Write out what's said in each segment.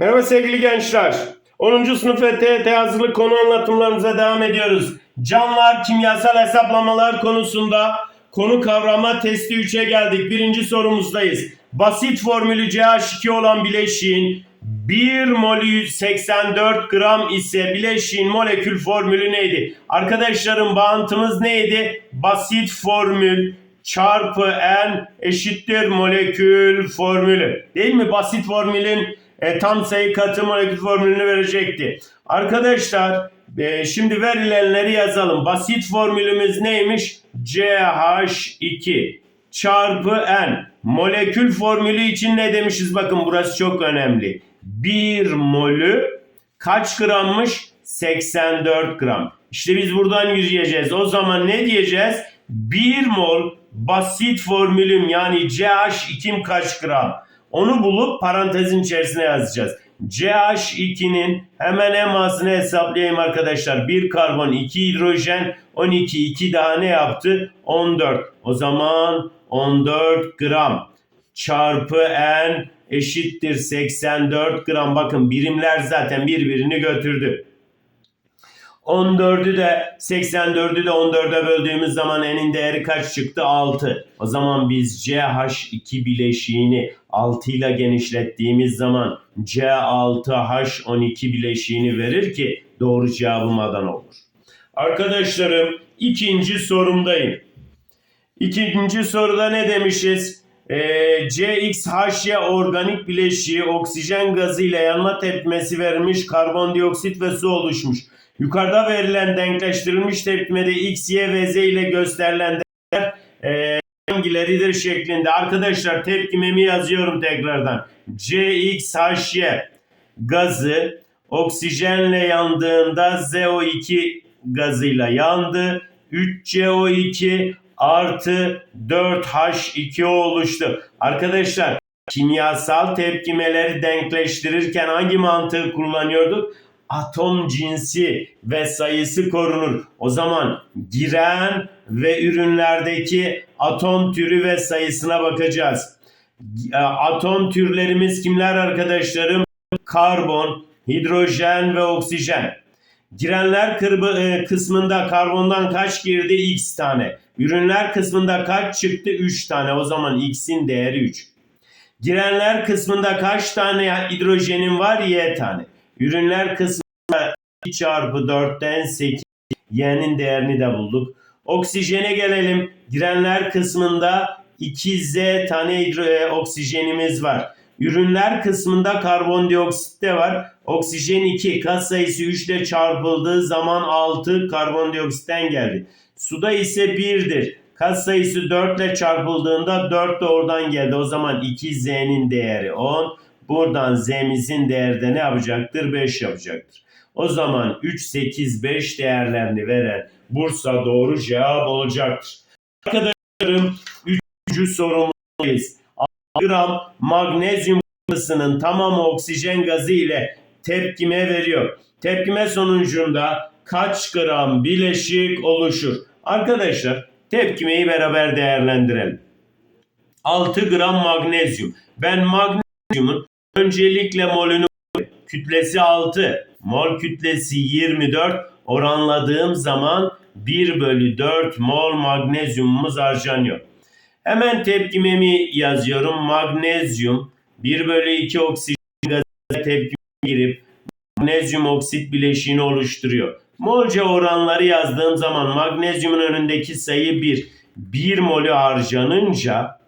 Merhaba sevgili gençler. 10. sınıf ve TET hazırlık konu anlatımlarımıza devam ediyoruz. Canlılar kimyasal hesaplamalar konusunda konu kavrama testi 3'e geldik. Birinci sorumuzdayız. Basit formülü CH2 olan bileşiğin 1 molü 84 gram ise bileşiğin molekül formülü neydi? Arkadaşlarım bağıntımız neydi? Basit formül çarpı n eşittir molekül formülü. Değil mi? Basit formülün e, tam sayı katı molekül formülünü verecekti. Arkadaşlar e, şimdi verilenleri yazalım. Basit formülümüz neymiş? CH2 çarpı n. Molekül formülü için ne demişiz? Bakın burası çok önemli. 1 molü kaç grammış? 84 gram. İşte biz buradan yürüyeceğiz. O zaman ne diyeceğiz? 1 mol basit formülüm yani CH2'm kaç gram? Onu bulup parantezin içerisine yazacağız. CH2'nin hemen emasını hesaplayayım arkadaşlar. 1 karbon 2 hidrojen 12 2 daha ne yaptı? 14. O zaman 14 gram çarpı n eşittir 84 gram. Bakın birimler zaten birbirini götürdü. 14'ü de 84'ü de 14'e böldüğümüz zaman n'in değeri kaç çıktı? 6. O zaman biz CH2 bileşiğini 6 ile genişlettiğimiz zaman C6H12 bileşiğini verir ki doğru cevabım Adana olur. Arkadaşlarım ikinci sorumdayım. İkinci soruda ne demişiz? Ee, CXHY organik bileşiği oksijen gazı ile yanma tepkimesi verilmiş karbondioksit ve su oluşmuş. Yukarıda verilen denkleştirilmiş tepkimede X, Y ve Z ile gösterilen değerler e, hangileridir şeklinde. Arkadaşlar tepkimemi yazıyorum tekrardan. CXHY gazı oksijenle yandığında ZO2 gazıyla yandı. 3CO2 artı 4H2O oluştu. Arkadaşlar kimyasal tepkimeleri denkleştirirken hangi mantığı kullanıyorduk? Atom cinsi ve sayısı korunur. O zaman giren ve ürünlerdeki atom türü ve sayısına bakacağız. Atom türlerimiz kimler arkadaşlarım? Karbon, hidrojen ve oksijen. Girenler e, kısmında karbondan kaç girdi? X tane. Ürünler kısmında kaç çıktı? 3 tane. O zaman X'in değeri 3. Girenler kısmında kaç tane hidrojenin var? Y tane. Ürünler kısmında 2 çarpı 4'ten 8. Y'nin değerini de bulduk. Oksijene gelelim. Girenler kısmında 2Z tane e, oksijenimiz var. Ürünler kısmında karbondioksit de var. Oksijen 2 kat sayısı 3 ile çarpıldığı zaman 6 karbondioksitten geldi. Suda ise 1'dir. Kat sayısı 4 ile çarpıldığında 4 de oradan geldi. O zaman 2Z'nin değeri 10. Buradan Z'mizin değeri de ne yapacaktır? 5 yapacaktır. O zaman 3, 8, 5 değerlerini veren Bursa doğru cevap olacaktır. Arkadaşlarım 3. sorumuz gram magnezyum ısının tamamı oksijen gazı ile tepkime veriyor. Tepkime sonucunda kaç gram bileşik oluşur? Arkadaşlar tepkimeyi beraber değerlendirelim. 6 gram magnezyum. Ben magnezyumun öncelikle molünü kütlesi 6, mol kütlesi 24 oranladığım zaman 1 bölü 4 mol magnezyumumuz harcanıyor. Hemen tepkimemi yazıyorum. Magnezyum 1 bölü 2 oksijen gazı tepkime girip magnezyum oksit bileşiğini oluşturuyor. Molca oranları yazdığım zaman magnezyumun önündeki sayı 1. 1 molü harcanınca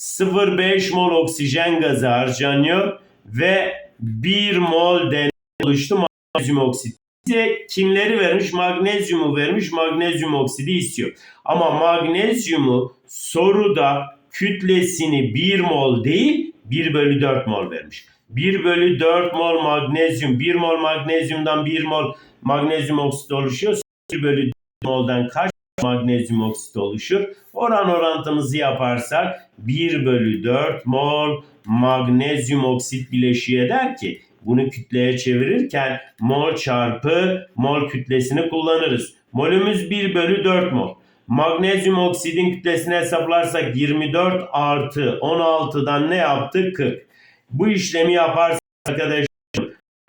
0,5 mol oksijen gazı harcanıyor ve 1 mol de oluştu magnezyum oksit. Bize kimleri vermiş? Magnezyumu vermiş. Magnezyum oksidi istiyor. Ama magnezyumu soruda kütlesini 1 mol değil 1 bölü 4 mol vermiş. 1 bölü 4 mol magnezyum. 1 mol magnezyumdan 1 mol magnezyum oksit oluşuyor. 1 bölü 4 moldan kaç magnezyum oksit oluşur? Oran orantımızı yaparsak 1 bölü 4 mol magnezyum oksit bileşiği eder ki bunu kütleye çevirirken mol çarpı mol kütlesini kullanırız. Molümüz 1 bölü 4 mol. Magnezyum oksidin kütlesini hesaplarsak 24 artı 16'dan ne yaptı? 40. Bu işlemi yaparsak arkadaşlar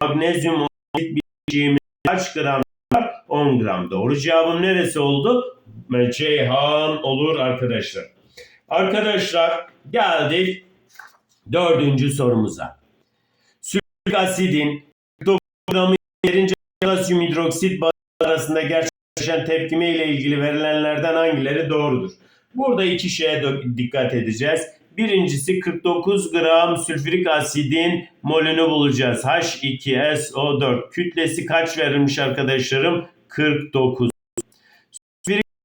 magnezyum oksit bileşiğimiz kaç gram var? 10 gram. Doğru cevabım neresi oldu? Ceyhan olur arkadaşlar. Arkadaşlar geldik dördüncü sorumuza. Sülfür asidin 49 gramı yeterince potasyum hidroksit arasında gerçekleşen tepkime ile ilgili verilenlerden hangileri doğrudur? Burada iki şeye dikkat edeceğiz. Birincisi 49 gram sülfürik asidin molünü bulacağız. H2SO4 kütlesi kaç verilmiş arkadaşlarım? 49.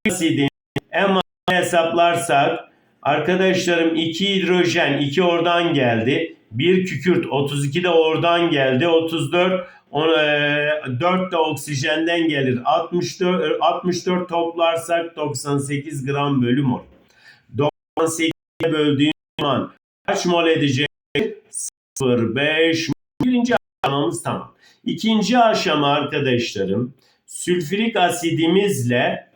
Asidin M hesaplarsak arkadaşlarım 2 hidrojen 2 oradan geldi. 1 kükürt 32 de oradan geldi. 34 on, e, 4 de oksijenden gelir. 64 64 toplarsak 98 gram bölü mol. 98'e böldüğün zaman kaç mol edecek? 0,5 Birinci aşamamız tamam. İkinci aşama arkadaşlarım sülfürik asidimizle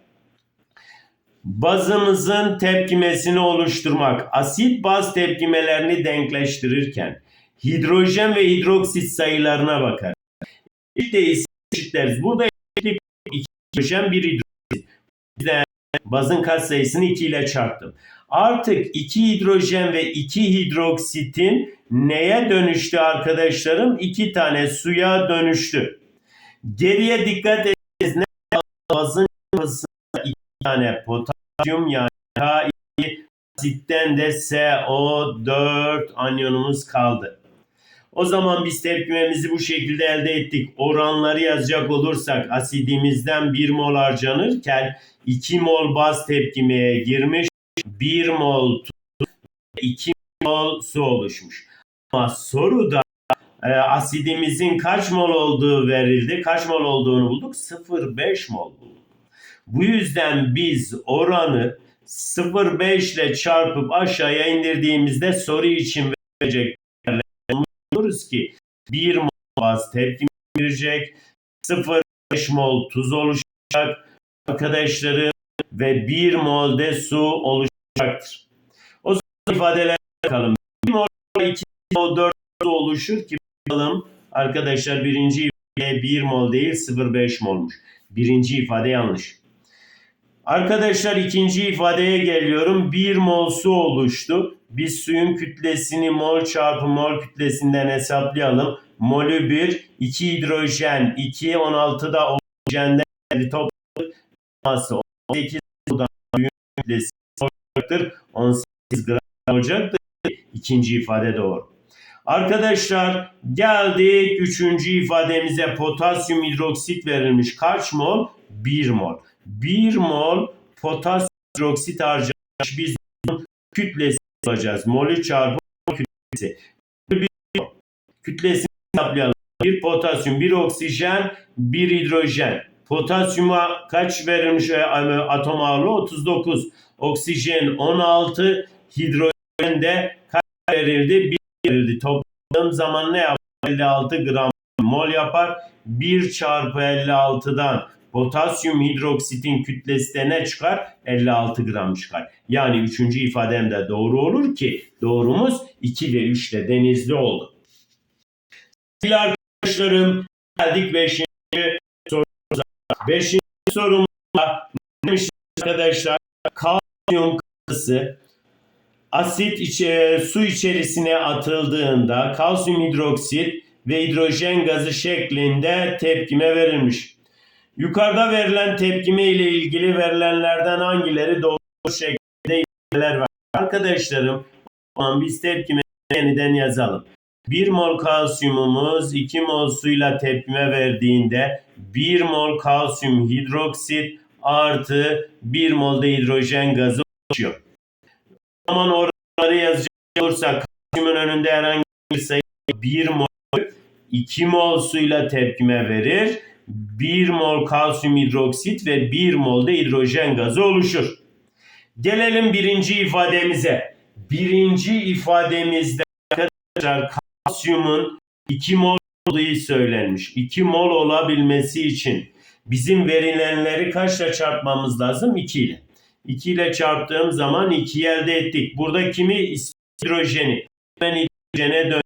bazımızın tepkimesini oluşturmak. Asit baz tepkimelerini denkleştirirken hidrojen ve hidroksit sayılarına bakar. Eşit eşitleriz. Burada eşitlik 2 hidrojen 1 hidroksit. Bizden bazın katsayısını 2 ile çarptım. Artık 2 hidrojen ve 2 hidroksitin neye dönüştü arkadaşlarım? 2 tane suya dönüştü. Geriye dikkat ediniz. Ne bazın yapısında 2 tane potasyum yani K2 asitten de SO4 anyonumuz kaldı. O zaman biz tepkimemizi bu şekilde elde ettik. Oranları yazacak olursak asidimizden 1 mol harcanırken 2 mol baz tepkimeye girmiş. 1 mol tuz, 2 mol su oluşmuş. Ama soruda e, asidimizin kaç mol olduğu verildi. Kaç mol olduğunu bulduk? 0,5 mol bulduk. Bu yüzden biz oranı 0,5 ile çarpıp aşağıya indirdiğimizde soru için verecek diyoruz ki 1 mol baz tepkime girecek, 0,5 mol tuz oluşacak arkadaşları ve 1 mol de su oluşacaktır. O zaman ifadelere bakalım. 1 mol 2 mol 4 su oluşur ki bakalım arkadaşlar birinci ifade 1 mol değil 0,5 molmuş. Birinci ifade yanlış. Arkadaşlar ikinci ifadeye geliyorum. 1 mol su oluştu. Biz suyun kütlesini mol çarpı mol kütlesinden hesaplayalım. Molü 1, 2 hidrojen, 2, 16 da oksijenden geldi. Toplam masası 18 sudan büyük kütlesi olacaktır. 18 gram olacaktır. İkinci ifade doğru. Arkadaşlar geldik üçüncü ifademize potasyum hidroksit verilmiş. Kaç mol? 1 mol. 1 mol potasyum hidroksit harcamış. Biz bunun kütlesi bulacağız. Molü çarpı mol kütlesi. Bir kütlesini hesaplayalım. Bir potasyum, bir oksijen, bir hidrojen. Potasyuma kaç verilmiş e, atom ağırlığı? 39. Oksijen 16. Hidrojen de kaç verildi? 1 verildi. Topladığım zaman ne yapar? 56 gram mol yapar. 1 çarpı 56'dan potasyum hidroksitin kütlesi de ne çıkar? 56 gram çıkar. Yani üçüncü ifadem de doğru olur ki doğrumuz 2 ve 3 de denizli oldu. Sevgili arkadaşlarım geldik 5. sorumuza. 5. sorumuzda neymiş arkadaşlar? Kalsiyum katısı asit içe, su içerisine atıldığında kalsiyum hidroksit ve hidrojen gazı şeklinde tepkime verilmiş. Yukarıda verilen tepkime ile ilgili verilenlerden hangileri doğru şekilde ifadeler var? Arkadaşlarım o zaman biz tepkime yeniden yazalım. 1 mol kalsiyumumuz 2 mol suyla tepkime verdiğinde 1 mol kalsiyum hidroksit artı 1 mol de hidrojen gazı oluşuyor. O zaman oranları yazacak olursak kalsiyumun önünde herhangi bir sayı 1 mol 2 mol suyla tepkime verir. 1 mol kalsiyum hidroksit ve 1 mol de hidrojen gazı oluşur. Gelelim birinci ifademize. Birinci ifademizde arkadaşlar kalsiyumun 2 mol olduğu söylenmiş. 2 mol olabilmesi için bizim verilenleri kaçla çarpmamız lazım? 2 ile. 2 ile çarptığım zaman 2'yi elde ettik. Burada kimi? Hidrojeni. Ben hidrojene dön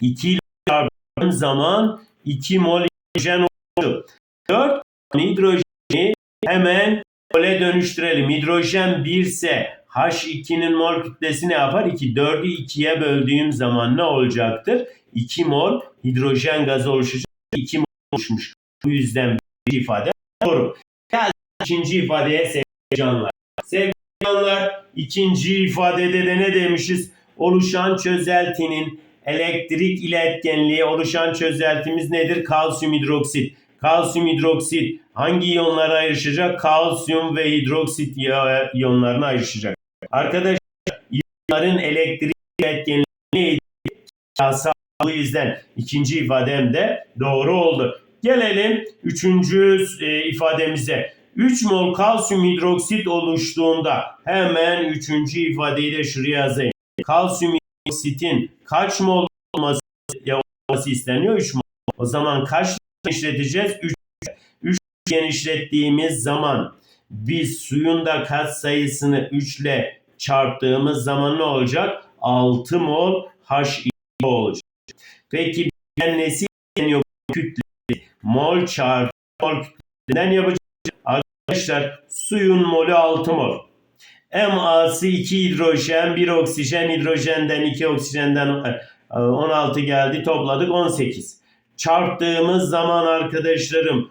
2 ile çarptığım zaman 2 mol hidrojen oldu. 4 hidrojeni hemen mole dönüştürelim. Hidrojen 1 ise H2'nin mol kütlesi ne yapar? 2. 4'ü 2'ye böldüğüm zaman ne olacaktır? 2 mol hidrojen gazı oluşacak. 2 mol oluşmuş. Bu yüzden bir ifade doğru. Geldik ikinci ifadeye sevgili canlar. Sevgili canlar ikinci ifadede de ne demişiz? Oluşan çözeltinin elektrik iletkenliği oluşan çözeltimiz nedir? Kalsiyum hidroksit. Kalsiyum hidroksit hangi iyonlara ayrışacak? Kalsiyum ve hidroksit iyonlarına ayrışacak. Arkadaşlar iyonların elektrik iletkenliği neydi? Kimyasal. Bu yüzden ikinci ifadem de doğru oldu. Gelelim üçüncü e, ifademize. 3 mol kalsiyum hidroksit oluştuğunda hemen üçüncü ifadeyi de şuraya yazayım. Kalsiyum hidroksitin kaç mol olması, olması isteniyor? 3 mol. O zaman kaç genişleteceğiz? 3. 3 genişlettiğimiz zaman biz suyun da kat sayısını 3 ile çarptığımız zaman ne olacak? 6 mol H2 olacak. Peki ben nesi isteniyor kütle? Mol çarpı mol kütleden yapacağız. Arkadaşlar suyun molü 6 mol. MA'sı 2 hidrojen, 1 oksijen, hidrojenden 2 oksijenden 16 geldi. Topladık 18. Çarptığımız zaman arkadaşlarım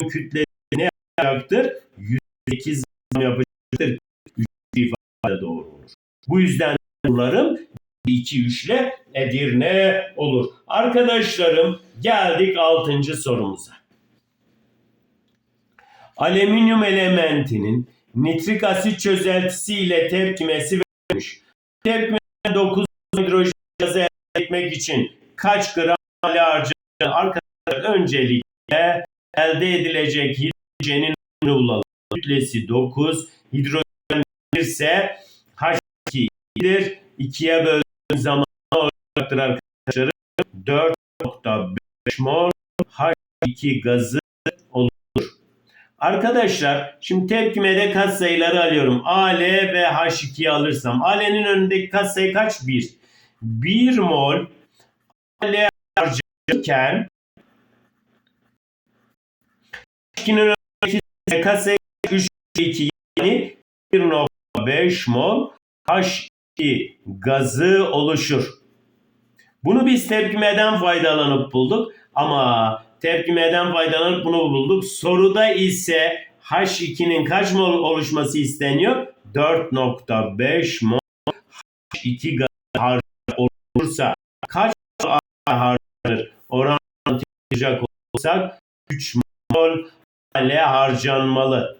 su kütlesi ne yapacaktır? 108 yapacaktır. 3 ifade doğru olur. Bu yüzden bunlarım 2 3 ile Edirne olur. Arkadaşlarım geldik 6. sorumuza. Alüminyum elementinin nitrik asit çözeltisi ile tepkimesi verilmiş. Tepkime 9 hidrojen gazı elde etmek için kaç gram hale harcanır? Arkadaşlar öncelikle elde edilecek hidrojenin bulalım. Kütlesi 9, hidrojen ise H2'dir. 2'ye böldüğüm zaman olacaktır arkadaşlar? 4.5 mol H2 gazı. Arkadaşlar şimdi tepkimede katsayıları alıyorum. AL ve H2'yi alırsam AL'nin önündeki katsayı kaç? 1. 1 mol AL harcarken H2'nin önündeki katsayı 3 2 yani 1.5 mol H2 gazı oluşur. Bunu biz tepkimeden faydalanıp bulduk ama tepkimeden faydalanıp bunu bulduk. Soruda ise H2'nin kaç mol oluşması isteniyor? 4.5 mol H2 gazı olursa kaç mol harcanır? Oran harcayacak olursak 3 mol hale harcanmalı.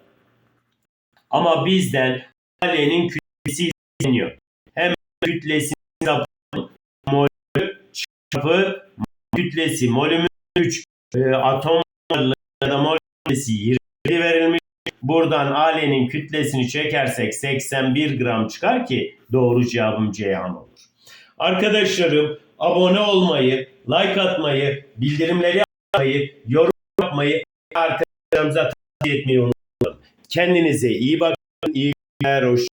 Ama bizden halenin kütlesi isteniyor. Hem kütlesi molü çarpı kütlesi molümüz 3 e, atom da mol kütlesi 20 verilmiş. Buradan alenin kütlesini çekersek 81 gram çıkar ki doğru cevabım Ceyhan olur. Arkadaşlarım abone olmayı, like atmayı, bildirimleri atmayı, yorum yapmayı arkadaşlarımıza tavsiye etmeyi unutmayın. Kendinize iyi bakın. İyi günler. Hoşçakalın.